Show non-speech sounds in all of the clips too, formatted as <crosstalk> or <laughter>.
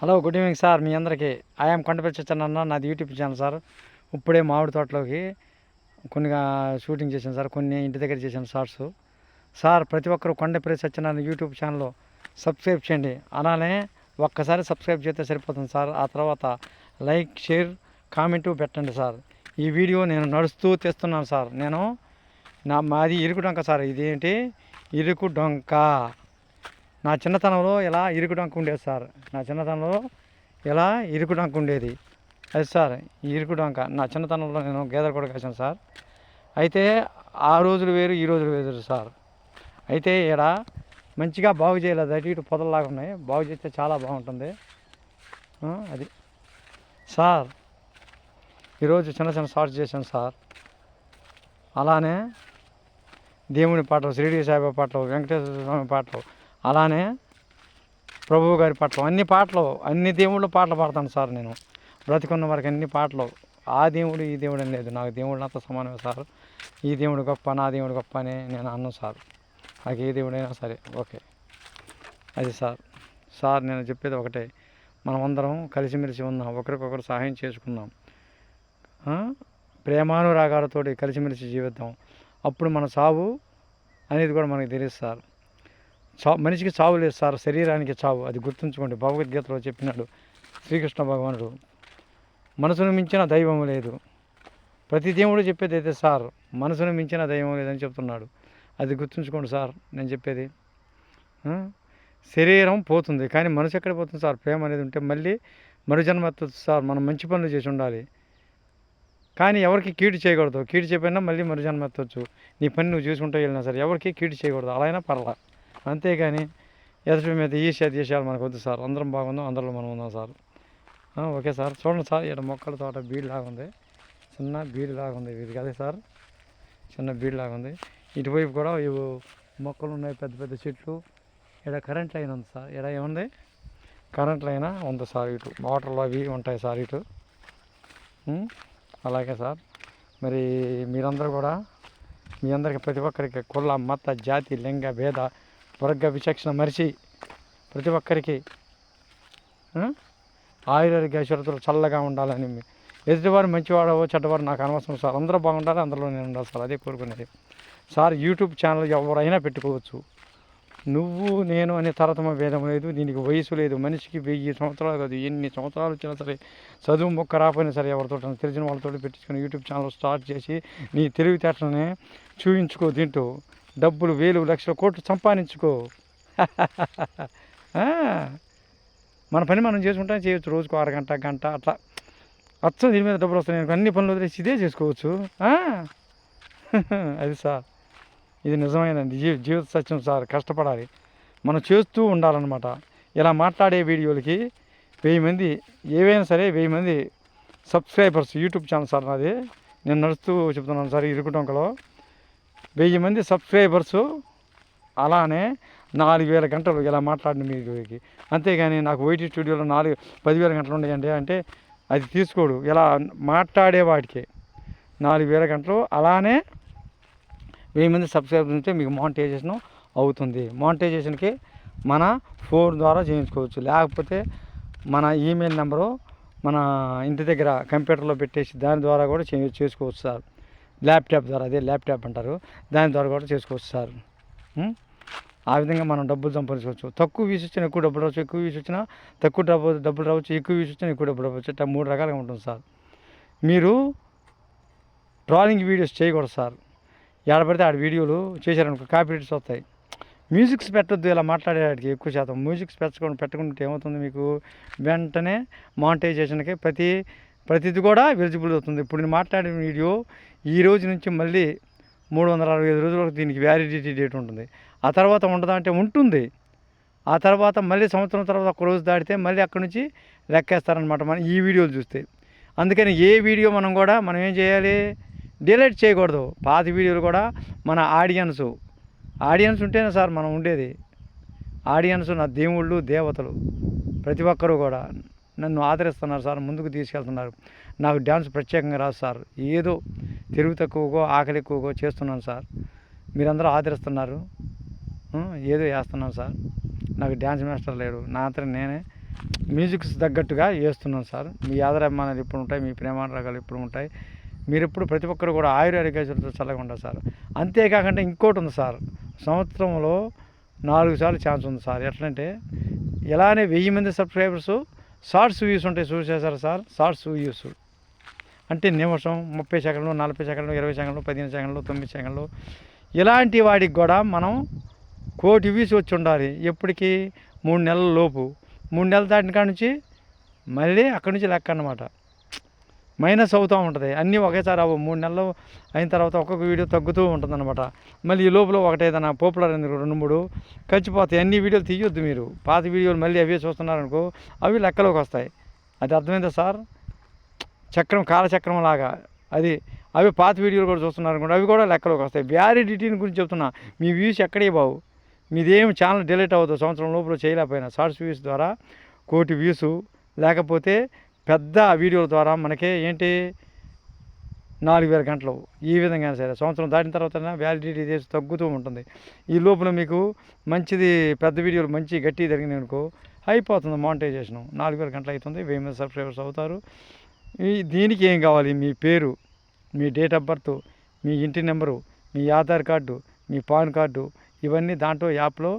Hello good evening sir మీ అందరికీ I'm Kondapalli నాది యూట్యూబ్ ఛానల్ సార్ ఇప్పుడే మామిడి తోటలోకి కొన్ని షూటింగ్ చేశాను సార్ కొన్ని ఇంటి దగ్గర చేశాను షార్ట్స్ సార్ ప్రతి ఒక్కరు కొండపల్లి సత్యనారాయణ యూట్యూబ్ ఛానల్లో సబ్స్క్రైబ్ చేయండి. అలానే ఒక్కసారి సబ్స్క్రైబ్ చేస్తే సరిపోతుంది సార్ ఆ తర్వాత లైక్ షేర్ కామెంటు పెట్టండి సార్ ఈ వీడియో నేను నడుస్తూ తెస్తున్నాను సార్ నేను నా మాది ఇరుకు డొంక సార్ ఇదేంటి? ఇరుకు డొంక. నా చిన్నతనంలో ఇలా ఇరుకుడంకు ఉండేది సార్? నా చిన్నతనంలో ఇలా ఇరుకుడంకు ఉండేది? అది సార్ ఈ నా చిన్నతనంలో నేను గేదెలు కూడా కాసాను సార్. అయితే ఆ రోజులు వేరు ఈ రోజులు వేరు సార్. అయితే ఇక్కడ మంచిగా బాగు చేయలేదు. అటు ఇటు పొదల్లాగా ఉన్నాయి. బాగు చేస్తే చాలా బాగుంటుంది. అది. సార్ ఈరోజు చిన్న చిన్న షార్ట్స్ చేశాను సార్. అలానే దేవుని పాటలు షిరిడి సాయిబాబా పాటలు వెంకటేశ్వర స్వామి పాటలు అలానే ప్రభువు గారి పాటలు. అన్ని పాటలు అన్ని దేవుళ్ళ పాటలు పాడతాను సార్ నేను. బ్రతికున్న వరకు అన్ని పాటలు. ఆ దేవుడు ఈ దేవుడు అని లేదు. నాకు దేవుడు నాతో సమానమే సార్. ఈ దేవుడు గొప్ప నా దేవుడు గొప్ప అని నేను అన్నాను సార్. నాకు ఏ దేవుడైనా సరే. ఓకే. అది సార్. సార్ నేను చెప్పేది ఒకటే. మనం అందరం కలిసిమెలిసి ఉన్నాం. ఒకరికొకరు సహాయం చేసుకుందాం ప్రేమానురాగాలతోటి కలిసిమెలిసి జీవిద్దాం. అప్పుడు మన సావు అనేది కూడా మనకు తెలియదు సార్. చా మనిషికి చావు లేదు సార్ శరీరానికి చావు. అది గుర్తుంచుకోండి. భగవద్గీతలో చెప్పినాడు. శ్రీకృష్ణ భగవానుడు మనసును మించిన దైవం లేదు. ప్రతి దేవుడు చెప్పేది అయితే సార్ మనసును మించిన దైవం లేదని చెప్తున్నాడు. అది గుర్తుంచుకోండి సార్ నేను చెప్పేది. శరీరం పోతుంది కానీ మనసు ఎక్కడ పోతుంది సార్? ప్రేమ అనేది ఉంటే మళ్ళీ మరుజన్మ ఎత్తొచ్చు సార్. మనం మంచి పనులు చేసి ఉండాలి. కానీ ఎవరికి కీడు చేయకూడదు. కీడు చేయకపోయినా మళ్ళీ మరుజన్మ ఎత్తవచ్చు నీ పని నువ్వు చూసుకుంటూ వెళ్ళినా సరే ఎవరికి కీడు చేయకూడదు. అలా అయినా పర్లా అంతేగాని ఎదుటి మీద ఈర్ష్య దేశాలు మనకు వద్దు సార్. అందరం బాగుందాం అందరిలో మనం ఉందాం సార్. Okay sir. చూడండి సార్ ఇక్కడ మొక్కల తోట బీడ్ ఉంది. చిన్న బీడ్లాగా ఉంది ఇది కదా సార్. చిన్న బీడ్ లాగా ఉంది. ఇటువైపు కూడా ఇవి మొక్కలు ఉన్నాయి పెద్ద పెద్ద చెట్లు. ఇక్కడ కరెంట్ లైన్ ఉంది సార్. ఇక్కడ ఏముంది? కరెంట్ లైన్ ఉంది సార్ ఇటు. మోటార్లు అవి ఉంటాయి సార్ ఇటు. అలాగే సార్. మరి మీరందరూ కూడా మీ అందరికి ప్రతి ఒక్కరికి కుల మత జాతి లింగ భేద వర్గ విచక్షణ మరిచి ప్రతి ఒక్కరికి ఆ? ఐశ్వర్యతలు చల్లగా ఉండాలని ఎదుటివారు మంచివాడో చెడ్డవారు నాకు అనవసరం సార్. అందరూ బాగుండాలి అందులో నేను ఉండాలి సార్. అదే కోరుకునేది. సార్ యూట్యూబ్ ఛానల్ ఎవరైనా పెట్టుకోవచ్చు. నువ్వు నేను అనే తరతమ భేదం లేదు దీనికి వయసు లేదు. మనిషికి వెయ్యి సంవత్సరాలు కాదు ఎన్ని సంవత్సరాలు వచ్చినా సరే చదువు మొక్క రాకపోయినా సరే ఎవరితో తెలిసిన వాళ్ళతో పెట్టించుకుని యూట్యూబ్ ఛానల్ స్టార్ట్ చేసి నీ తెలివితేటలనే చూపించుకో దీంట్లో డబ్బులు వేలు లక్షల కోట్లు సంపాదించుకో. మన పని మనం చేసుకుంటాం చేయొచ్చు. రోజుకు అరగంట గంట అట్లా. అచ్చం దీని మీద డబ్బులు వస్తాయి. నేను అన్ని పనులు వదిలేసి ఇదే చేసుకోవచ్చు. అది సార్. ఇది నిజమైనది. జీ జీవిత సత్యం సార్. కష్టపడాలి. మనం చేస్తూ ఉండాలన్నమాట. ఇలా మాట్లాడే వీడియోలకి వెయ్యి మంది ఏవైనా సరే వెయ్యి మంది సబ్స్క్రైబర్స్ యూట్యూబ్ ఛానల్ సార్ నాది. నేను నడుస్తూ చెప్తున్నాను సార్ ఇరుకుటొంకలో వెయ్యి మంది సబ్స్క్రైబర్సు అలానే నాలుగు వేల గంటలు ఇలా మాట్లాడిన వీడియోకి. అంతేగాని నాకు ఓటీ స్టూడియోలో నాలుగు పదివేల గంటలు ఉన్నాయండి అంటే అది తీసుకోడు. ఇలా మాట్లాడే వాటికి నాలుగు వేల గంటలు అలానే వెయ్యి మంది సబ్స్క్రైబర్స్ ఉంటే మీకు మానిటైజేషన్ అవుతుంది. మానిటైజేషన్కి మన ఫోన్ ద్వారా చేయించుకోవచ్చు. లేకపోతే మన ఈమెయిల్ నెంబరు మన ఇంటి దగ్గర కంప్యూటర్లో పెట్టేసి దాని ద్వారా కూడా చే చేసుకోవచ్చు సార్. ల్యాప్టాప్ ద్వారా అదే ల్యాప్టాప్ అంటారు. దాని ద్వారా కూడా చేసుకోవచ్చు సార్. ఆ విధంగా మనం డబ్బులు సంపాదించుకోవచ్చు. తక్కువ వీసి వచ్చినా ఎక్కువ డబ్బులు రావచ్చు. ఎక్కువ వీసి వచ్చినా తక్కువ డబ్బు డబ్బులు రావచ్చు. ఎక్కువ వీసి వచ్చినా ఎక్కువ డబ్బులు రావచ్చు. ఇట్లా మూడు రకాలుగా ఉంటుంది సార్. మీరు డ్రాయింగ్ వీడియోస్ చేయకూడదు సార్. ఎక్కడ పడితే ఆడ వీడియోలు చేశారనుకో కాపీరేట్స్ వస్తాయి. మ్యూజిక్స్ పెట్టొద్దు ఇలా మాట్లాడేవాడికి ఎక్కువ శాతం. మ్యూజిక్స్ పెట్టకుండా పెట్టుకుంటే ఏమవుతుంది మీకు? వెంటనే మానిటైజేషన్కి ప్రతి ప్రతిదీ కూడా విజిబుల్ అవుతుంది. ఇప్పుడు నేను మాట్లాడిన వీడియో ఈ రోజు నుంచి మళ్ళీ మూడు వందల అరవై ఐదు రోజుల వరకు దీనికి వ్యాలిడిటీ డేట్ ఉంటుంది. ఆ తర్వాత ఉండదా అంటే ఉంటుంది. ఆ తర్వాత మళ్ళీ సంవత్సరం తర్వాత ఒక రోజు దాటితే మళ్ళీ అక్కడి నుంచి లెక్కేస్తారనమాట మనం ఈ వీడియోలు చూస్తే. అందుకని ఏ వీడియో మనం కూడా మనం ఏం చేయాలి? డిలీట్ చేయకూడదు. పాత వీడియోలు కూడా మన ఆడియన్స్ ఆడియన్స్ ఉంటేనే సార్ మనం ఉండేది. ఆడియన్స్ నా దేవుళ్ళు దేవతలు. ప్రతి ఒక్కరూ కూడా. నన్ను ఆదరిస్తున్నారు సార్ ముందుకు తీసుకెళ్తున్నారు. నాకు డ్యాన్స్ ప్రత్యేకంగా రాదు సార్. ఏదో తెలుగు తక్కువగో ఆకలి ఎక్కువగో చేస్తున్నాను సార్. మీరందరూ ఆదరిస్తున్నారు. ఏదో వేస్తున్నాను సార్. నాకు డ్యాన్స్ మాస్టర్ లేడు. నా అంతా నేనే మ్యూజిక్స్ తగ్గట్టుగా వేస్తున్నాను సార్. మీ ఆదరాభిమానాలు ఎప్పుడు ఉంటాయి? మీ ప్రేమానురాగాలు ఇప్పుడు ఉంటాయి? మీరు ఎప్పుడు ప్రతి ఒక్కరు కూడా ఆయుర్వేదికతో చల్లగా ఉండాలి సార్. అంతేకాకుండా ఇంకోటి ఉంది సార్. సంవత్సరంలో నాలుగు సార్లు ఛాన్స్ ఉంది సార్. ఎట్లంటే ఇలానే వెయ్యి మంది సబ్స్క్రైబర్సు షార్ట్స్ వ్యూస్ ఉంటాయి చూసేసారు సార్? షార్ట్స్ వ్యూస్ అంటే నిమిషం ముప్పై సెకండ్లు నలభై సెకండ్లు ఇరవై సెకండ్లు పదిహేను సెకండ్లు తొమ్మిది సెకండ్లు. ఇలాంటి వాటికి కూడా మనం కోటి వ్యూస్ వచ్చి ఉండాలి. ఎప్పటికీ మూడు నెలల లోపు. మూడు నెలల దాటిన కాడ నుంచి మళ్ళీ అక్కడి నుంచి లెక్క అన్నమాట. మైనస్ అవుతూ ఉంటుంది. అన్నీ ఒకేసారి అవ్వవు. మూడు నెలలు అయిన తర్వాత ఒక్కొక్క వీడియో తగ్గుతూ ఉంటుంది అనమాట మళ్ళీ ఈ లోపల ఒకటేదైనా పాపులర్ అయింది రెండు మూడు ఖచ్చిపోతాయి అన్ని వీడియోలు తీయొద్దు మీరు. పాత వీడియోలు మళ్ళీ అవే చూస్తున్నారనుకో అవి లెక్కలోకి వస్తాయి. అది అర్థమైందా సార్? చక్రం కాలచక్రం లాగా. అది అవి పాత వీడియోలు కూడా చూస్తున్నారు అనుకోండి అవి కూడా లెక్కలోకి వస్తాయి. వ్యాలిడిటీని గురించి చెప్తున్నా. మీ వ్యూస్ ఎక్కడే బావు? మీదేం ఛానల్ డిలీట్ అవ్వదు. సంవత్సరం లోపల చేయలేకపోయినా. షార్ట్స్ వ్యూస్ ద్వారా కోటి వ్యూస్ లేకపోతే పెద్ద వీడియోల ద్వారా మనకి ఏంటి నాలుగు వేల గంటలు ఈ విధంగా సరే సంవత్సరం దాటిన తర్వాత వ్యాలిడిటీ చేసి తగ్గుతూ ఉంటుంది. ఈ లోపల మీకు మంచిది పెద్ద వీడియోలు మంచి గట్టి జరిగింది అనుకో అయిపోతుంది మానిటైజేషన్ నాలుగు వేల గంటలు అవుతుంది వెయ్యి మంది సబ్స్క్రైబర్స్ అవుతారు. ఈ దీనికి ఏం కావాలి? మీ పేరు మీ డేట్ ఆఫ్ బర్త్ మీ ఇంటి నెంబరు మీ ఆధార్ కార్డు మీ పాన్ కార్డు ఇవన్నీ దాంట్లో యాప్లో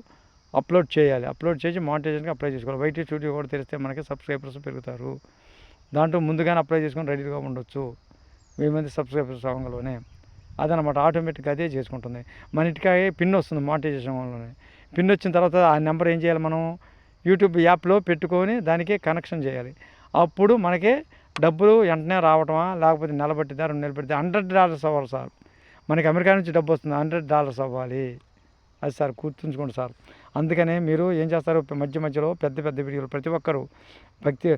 అప్లోడ్ చేయాలి. అప్లోడ్ చేసి మానిటైజేషన్కి అప్లై చేసుకోవాలి. వైటీ స్టూడియో కూడా తెరిస్తే మనకి సబ్స్క్రైబర్స్ పెరుగుతారు. దాంట్లో ముందుగానే అప్లై చేసుకొని రెడీగా ఉండొచ్చు. వెయ్యి మంది సబ్స్క్రైబర్స్ అవ్వగలనే అదనమాట ఆటోమేటిక్గా అదే చేసుకుంటుంది. మన ఇంటికి పిన్ వస్తుంది మానిటైజేషన్ వల్లనే. పిన్ వచ్చిన తర్వాత ఆ నెంబర్ ఏం చేయాలి మనం? యూట్యూబ్ యాప్లో పెట్టుకొని దానికి కనెక్షన్ చేయాలి. అప్పుడు మనకి డబ్బులు వెంటనే రావటమా? లేకపోతే నిలబెట్టిదా రెండు నెలలు హండ్రెడ్ డాలర్స్ అవ్వాలి సార్. మనకి అమెరికా నుంచి డబ్బు వస్తుంది హండ్రెడ్ డాలర్స్ అవ్వాలి. అది సార్ గుర్తుంచుకోండి సార్. అందుకనే మీరు ఏం చేస్తారు? మధ్య మధ్యలో పెద్ద పెద్ద వీడియోలు ప్రతి ఒక్కరు భక్తి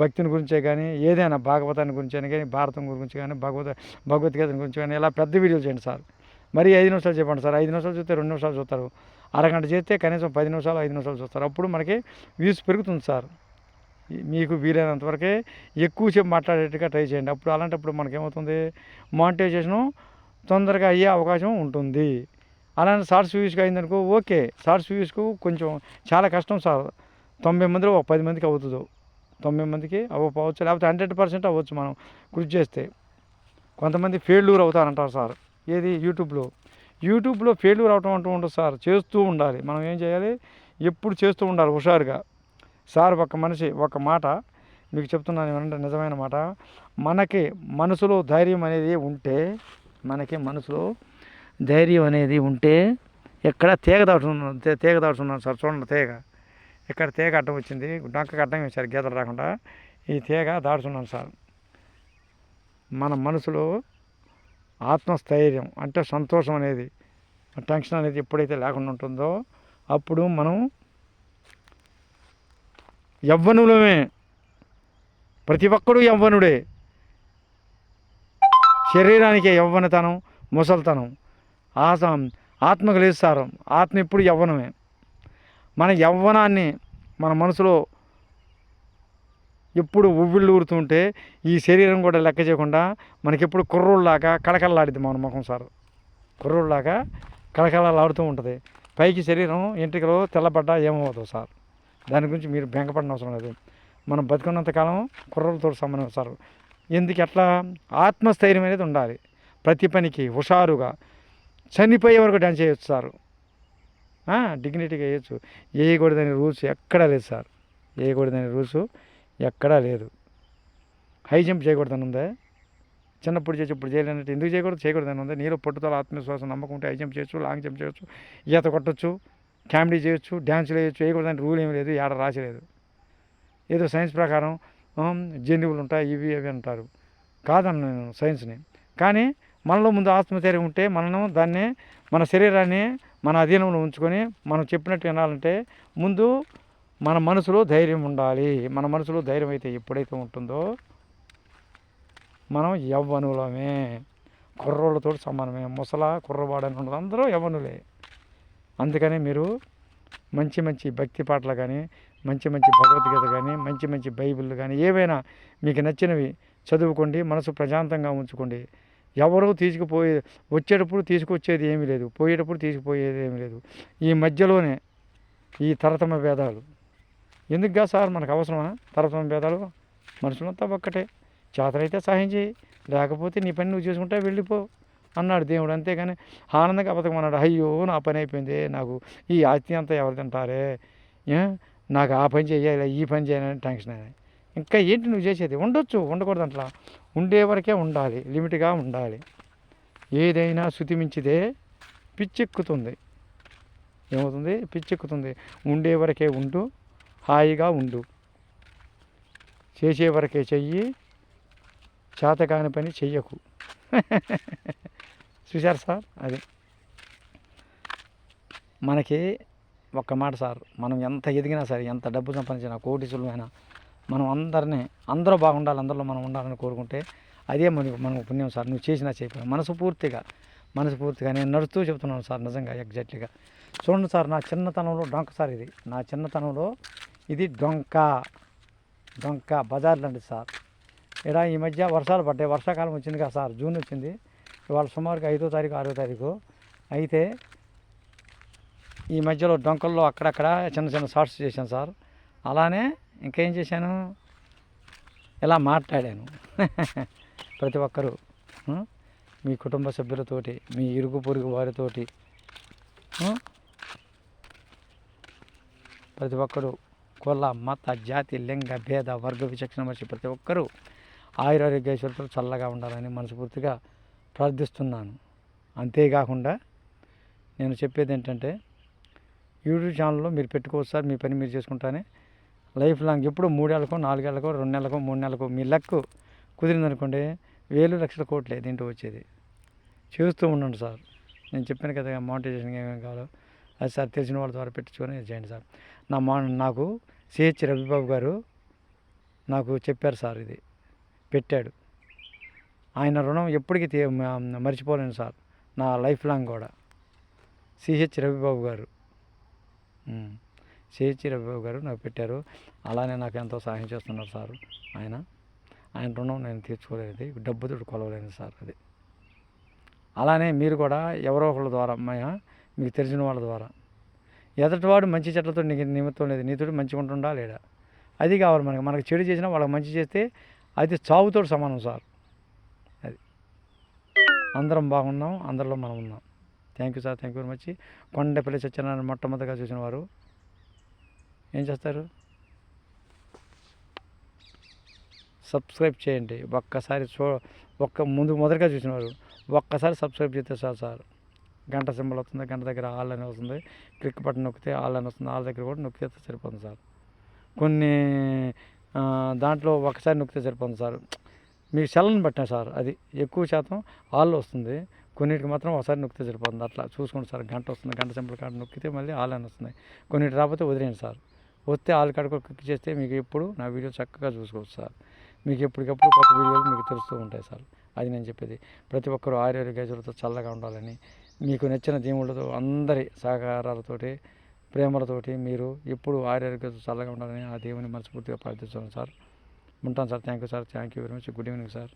భక్తిని గురించే కానీ ఏదైనా భాగవతాన్ని గురించి అయినా కానీ భారతం గురించి కానీ భగవత భగవద్గీత గురించి కానీ ఇలా పెద్ద వీడియోలు చేయండి సార్. మరి ఐదు నిమిషాలు చెప్పండి సార్. ఐదు నిమిషాలు చూస్తే రెండు నిమిషాలు చూస్తారు. అరగంట చేస్తే కనీసం పది నిమిషాలు ఐదు నిమిషాలు చూస్తారు. అప్పుడు మనకి వ్యూస్ పెరుగుతుంది సార్. మీకు వీలైనంతవరకే ఎక్కువసేపు మాట్లాడేట్టుగా ట్రై చేయండి. అప్పుడు అలాంటప్పుడు మనకేమవుతుంది? మానిటైజేషను తొందరగా అయ్యే అవకాశం ఉంటుంది. అలానే షార్ట్స్ వ్యూస్కి అయిందనుకో ఓకే. షార్ట్స్ వ్యూస్కు కొంచెం చాలా కష్టం సార్. తొంభై మందిలో ఒక పది మందికి అవుతుందో. తొంభై మందికి అవ్వకపోవచ్చు లేకపోతే హండ్రెడ్ పర్సెంట్ అవ్వచ్చు మనం కృషి చేస్తే. కొంతమంది ఫెయిల్యూర్ అవుతారంటారు సార్. ఏది? యూట్యూబ్లో. యూట్యూబ్లో ఫెయిల్యూర్ అవటం అంటూ ఉండదు సార్. చేస్తూ ఉండాలి. మనం ఏం చేయాలి? ఎప్పుడు చేస్తూ ఉండాలి హుషారుగా. సార్ ఒక మనిషి ఒక మాట మీకు చెప్తున్నాను ఏమంటే నిజమైన మాట. మనకి మనసులో ధైర్యం అనేది ఉంటే మనకి మనసులో ధైర్యం అనేది ఉంటే ఎక్కడ తీగ దాటున్నాను తీగ దాటున్నాను సార్ చూడండి తీగ. ఇక్కడ తీగ అడ్డం వచ్చింది డొంకకి అడ్డం వేశారు గీతలు రాకుండా ఈ తీగ దాటుతున్నాను సార్. మన మనసులో ఆత్మస్థైర్యం అంటే సంతోషం అనేది టెన్షన్ అనేది ఎప్పుడైతే లేకుండా ఉంటుందో అప్పుడు మనం యవ్వనులమే. ప్రతి ఒక్కడు యవ్వనుడే. శరీరానికి యవ్వనతనం ముసలితనం. ఆస ఆత్మకు లేదు సారం ఆత్మ ఎప్పుడు యవ్వనమే. మన యవ్వనాన్ని మన మనసులో ఎప్పుడు ఉవ్విళ్ళు ఊరుతుంటే ఈ శరీరం కూడా లెక్క చేయకుండా మనకెప్పుడు కుర్రోళ్ళలాగా కళకళలాడిద్ది మన ముఖం సార్. కుర్రోళ్ళలాగా కళకళలాడుతూ ఉంటుంది. పైకి శరీరం ఎంట్రికలో తెల్లబడ్డా ఏమవుతుంది సార్. దాని గురించి మీరు బెంగపడిన అవసరం లేదు. మనం బతుకున్నంతకాలం కుర్రలతో సంబంధం సార్. ఎందుకు ఎట్లా ఆత్మస్థైర్యం అనేది ఉండాలి. ప్రతి పనికి హుషారుగా చనిపోయే వరకు డాన్స్ చేయొచ్చు సార్. డిగ్నిటీగా వేయచ్చు వేయకూడదని రూల్స్ ఎక్కడా లేదు సార్. వేయకూడదని రూల్స్ ఎక్కడా లేదు. హై జంప్ చేయకూడదని ఉందా? చిన్నప్పుడు చేసి ఇప్పుడు చేయలేనట్టు ఎందుకు చేయకూడదు? చేయకూడదని ఉంది? నీలో పట్టుదల ఆత్మవిశ్వాసం నమ్మకం ఉంటే హై జంప్ చేయొచ్చు లాంగ్ జంప్ చేయొచ్చు ఈత కొట్టచ్చు కామెడీ చేయొచ్చు డ్యాన్సులు వేయచ్చు వేయకూడదని రూల్ ఏమి లేదు ఏడ రాసలేదు. ఏదో సైన్స్ ప్రకారం ఆమ్, జన్యువులు ఉంటాయి ఇవి అవి అంటారు. కాదన్న నేను సైన్స్ని. కానీ మనలో ముందు ఆత్మధైర్యం ఉంటే మనం దాన్ని మన శరీరాన్ని మన అధీనంలో ఉంచుకొని మనం చెప్పినట్టు వినాలంటే ముందు మన మనసులో ధైర్యం ఉండాలి. మన మనసులో ధైర్యం అయితే ఎప్పుడైతే ఉంటుందో మనం యవ్వనులమే. కుర్రోళ్ళతో సమానమే. ముసల కుర్రవాడని ఉండదు అందరూ యవ్వనులే. అందుకని మీరు మంచి మంచి భక్తి పాటలు కానీ మంచి మంచి భగవద్గీత కానీ మంచి మంచి బైబిల్ కానీ ఏవైనా మీకు నచ్చినవి చదువుకోండి మనసు ప్రశాంతంగా ఉంచుకోండి. ఎవరు తీసుకుపోయే వచ్చేటప్పుడు తీసుకొచ్చేది ఏమీ లేదు పోయేటప్పుడు తీసుకుపోయేది ఏమీ లేదు. ఈ మధ్యలోనే ఈ తరతమ భేదాలు. ఎందుకుగా సార్ మనకు అవసరమా? తరతమ భేదాలు మనుషులంతా ఒక్కటే. చేతనైతే సహాయం చేయి లేకపోతే నీ పని నువ్వు చేసుకుంటా వెళ్ళిపో అన్నాడు దేవుడు అంతేగాని ఆనందంగా అబద్ధం అన్నాడు అయ్యో నా పని అయిపోయింది నాకు ఈ ఆస్తి అంతా ఎవరు తింటారే? నాకు ఆ పని చేయాలి ఈ పని చేయాలని టెన్షన్ అయినా. ఇంకా ఏంటి నువ్వు చేసేది? ఉండొచ్చు ఉండకూడదు అట్లా. ఉండే వరకే ఉండాలి లిమిట్గా ఉండాలి. ఏదైనా శుతిమించిదే పిచ్చెక్కుతుంది. ఏమవుతుంది? పిచ్చెక్కుతుంది. ఉండే వరకే ఉండు హాయిగా ఉండు. చేసే వరకే చెయ్యి చేతకాని పని చెయ్యకు. <laughs> చూశారు సార్? అది. మనకి ఒక్క మాట సార్ మనం ఎంత ఎదిగినా సరే ఎంత డబ్బు సంపాదించినా కోటి సులువైనా మనం అందరినీ అందరూ బాగుండాలి అందరిలో మనం ఉండాలని కోరుకుంటే అదే మనకు మనకు పుణ్యం సార్. నువ్వు చేసినా చేయకపోయినా మనసు పూర్తిగా మనసు పూర్తిగా నేను నడుస్తూ చెప్తున్నాను సార్ నిజంగా ఎగ్జాక్ట్లీగా. చూడండి సార్ నా చిన్నతనంలో డొంక సార్ ఇది. నా చిన్నతనంలో ఇది డొంక. డొంక బజార్ లాంటి సార్. ఇక్కడ ఈ మధ్య వర్షాలు పడ్డాయి. వర్షాకాలం వచ్చింది కదా సార్ జూన్ వచ్చింది. ఇవాళ సుమారుగా ఐదో తారీఖు ఆరో తారీఖు. అయితే ఈ మధ్యలో డొంకల్లో అక్కడక్కడ చిన్న చిన్న షార్ట్స్ చేశాను సార్. అలానే ఇంకేం చేశాను? ఇలా మాట్లాడాను? <laughs> ప్రతి ఒక్కరూ మీ కుటుంబ సభ్యులతోటి మీ ఇరుగు పొరుగు వారితోటి ప్రతి ఒక్కరు కుల మత జాతి లింగ భేద వర్గ విచక్షణ మర్చి ప్రతి ఒక్కరూ ఆయురారోగ్యేశ్వరులతో చల్లగా ఉండాలని మనస్ఫూర్తిగా ప్రార్థిస్తున్నాను. అంతేకాకుండా నేను చెప్పేది ఏంటంటే యూట్యూబ్ ఛానల్లో మీరు పెట్టుకోవచ్చు సార్ మీ పని మీరు చేసుకుంటానే లైఫ్ లాంగ్ ఎప్పుడు మూడేళ్ళకో నాలుగేళ్ళకో రెండు నెలలకో మూడు నెలలకో మీ లక్ కుదిరిందనుకోండి వేలు లక్షల కోట్లే దీంట్లో వచ్చేది. చేస్తూ ఉండండి సార్. నేను చెప్పాను కదా మోనిటైజేషన్ ఏమేమి కావాలో అది సార్ తెలిసిన వాళ్ళ ద్వారా పెట్టించుకొని చేయండి సార్. నా మా నాకు సిహెచ్ రవిబాబు గారు నాకు చెప్పారు సార్ ఇది. పెట్టాడు. ఆయన రుణం ఎప్పటికీ తీ- మర్చిపోలేను సార్. నా లైఫ్ లాంగ్ కూడా. సిహెచ్ రవిబాబు గారు. ఉమ్. రవిబాబు గారు నాకు పెట్టారు. అలానే నాకు ఎంతో సహాయం చేస్తున్నారు సార్. ఆయన ఆయన రుణం నేను తీర్చుకోలేదు డబ్బుతో కొలవలేను సార్ అది. అలానే మీరు కూడా ఎవరో ఒకళ్ళ ద్వారా అమ్మాయ మీకు తెలిసిన వాళ్ళ ద్వారా. ఎదటివాడు మంచి చెట్లతో నీకు నిమిత్తం లేదు. నీతోటి మంచిగా ఉంటుండా లేడా? అది కావాలి మనకి. మనకి చెడు చేసినా వాళ్ళకి మంచి చేస్తే అది చావుతో సమానం సార్. అది. అందరం బాగున్నాం అందరిలో మనం ఉన్నాం. Thank you sir thank you very much Kondapalli Satyanarayana మొట్టమొదటిగా చూసిన వారు. ఏం చేస్తారు? సబ్స్క్రైబ్ చేయండి. ఒక్కసారి చూ ఒక్క ముందు మొదటిగా చూసినవారు ఒక్కసారి సబ్స్క్రైబ్ చేస్తే సార్ సార్. గంట సింబల్ వస్తుంది గంట దగ్గర ఆల్ అని వస్తుంది. క్లిక్ బటన్ నొక్కితే ఆల్ అని వస్తుంది. ఆల్ దగ్గర కూడా నొక్కితే సరిపోతుంది సార్. కొన్ని దాంట్లో ఒకసారి నొక్కితే సరిపోతుంది సార్. మీకు సెల్ని పట్టిన సార్ అది ఎక్కువ శాతం ఆల్ వస్తుంది. కొన్నిటికి మాత్రం ఒకసారి నొక్కితే సరిపోతుంది. అట్లా చూసుకోండి సార్. గంట వస్తుంది గంట సింపుల్ కాడ నొక్కితే మళ్ళీ ఆల్ అని వస్తుంది. కొన్నిటి రాకపోతే వదిలేయండి సార్. వస్తే ఆల్ కాడ కూడా క్లిక్ చేస్తే మీకు ఎప్పుడు నా వీడియో చక్కగా చూసుకోవచ్చు సార్. మీకు ఎప్పటికప్పుడు కొత్త వీడియోలు మీకు తెలుస్తూ ఉంటాయి సార్. అది నేను చెప్పేది. ప్రతి ఒక్కరూ ఆరోగ్యజులతో చల్లగా ఉండాలని మీకు నచ్చిన దేవుళ్ళతో అందరి సహకారాలతోటి ప్రేమలతోటి మీరు ఎప్పుడు ఆరోగ్యతో చల్లగా ఉండాలని ఆ దేవుని మనస్ఫూర్తిగా ప్రార్థిస్తున్నాను సార్. ఉంటాను sir. Thank you sir. Thank you very much. Good evening sir.